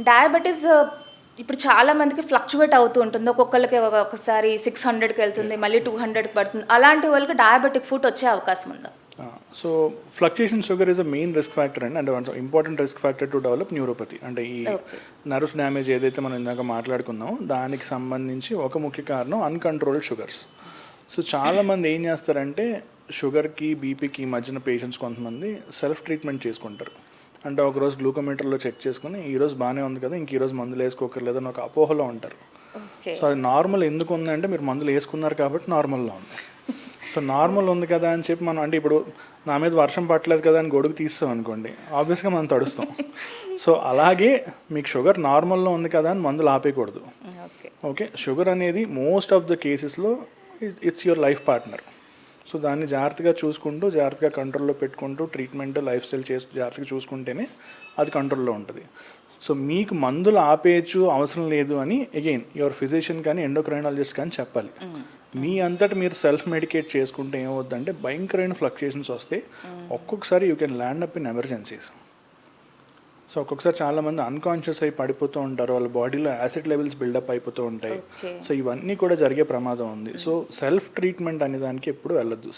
Diabetes ఇప్పుడు చాలా మందికి ఫ్లక్చువేట్ అవుతూ ఉంటుంది. ఒక్కొక్కరికి ఒక- ఒకసారి సిక్స్ హండ్రెడ్కి వెళ్తుంది మళ్ళీ టూ హండ్రెడ్కి పడుతుంది. అలాంటి వాళ్ళకి డయాబెటిక్ ఫుడ్ వచ్చే అవకాశం ఉందా. So fluctuation sugar is a main risk factor అండి. అంటే important risk factor to develop neuropathy అంటే ఈ. నర్వ్స్ డ్యామేజ్ ఏదైతే మనం ఇందాక మాట్లాడుకున్నామో దానికి సంబంధించి ఒక ముఖ్య కారణం అన్కంట్రోల్డ్ షుగర్స్ సో చాలామంది ఏం చేస్తారంటే షుగర్కి బీపీకి మధ్యన పేషెంట్స్ కొంతమంది సెల్ఫ్ ట్రీట్మెంట్ చేసుకుంటారు. అంటే ఒకరోజు గ్లూకోమీటర్లో చెక్ చేసుకుని ఈ రోజు బాగానే ఉంది కదా ఇంక ఈ రోజు మందులు వేసుకోకర్లేదని ఒక అపోహలో ఉంటారు. సో అది నార్మల్ ఎందుకు ఉందంటే మీరు మందులు వేసుకున్నారు కాబట్టి నార్మల్లో ఉంది. సో నార్మల్ ఉంది కదా అని చెప్పి మనం అంటే ఇప్పుడు నా మీద వర్షం పట్టలేదు కదా అని గొడుగు తీస్తాం అనుకోండి ఆబ్వియస్గా మనం తడుస్తాం. సో అలాగే మీకు షుగర్ నార్మల్లో ఉంది కదా అని మందులు ఆపేయకూడదు. ఓకే. షుగర్ అనేది మోస్ట్ ఆఫ్ ద కేసెస్లో it's your life partner. So దాన్ని జాగ్రత్తగా చూసుకుంటూ జాగ్రత్తగా కంట్రోల్లో పెట్టుకుంటూ ట్రీట్మెంట్ లైఫ్ స్టైల్ చేసి జాగ్రత్తగా చూసుకుంటేనే అది కంట్రోల్లో ఉంటుంది. సో మీకు మందులు ఆపేయచ్చు అవసరం లేదు అని అగైన్ యువర్ ఫిజిషియన్ కానీ ఎండోక్రైనాలజిస్ట్ కానీ చెప్పాలి. మీ అంతటి మీరు సెల్ఫ్ మెడికేట్ చేసుకుంటే ఏమవుద్దంటే భయంకరమైన ఫ్లక్చుయేషన్స్ వస్తాయి ఒక్కొక్కసారి you can land up in emergencies so ఒక్కొక్కసారి చాలా మంది అన్కాన్షియస్ అయి పడిపోతూ ఉంటారు. వాళ్ళ బాడీలో యాసిడ్ లెవెల్స్ బిల్డప్ అయిపోతూ ఉంటాయి. సో ఇవన్నీ కూడా జరిగే ప్రమాదం ఉంది. సో సెల్ఫ్ ట్రీట్మెంట్ అనే దానికి ఎప్పుడు వెళ్ళొద్దు.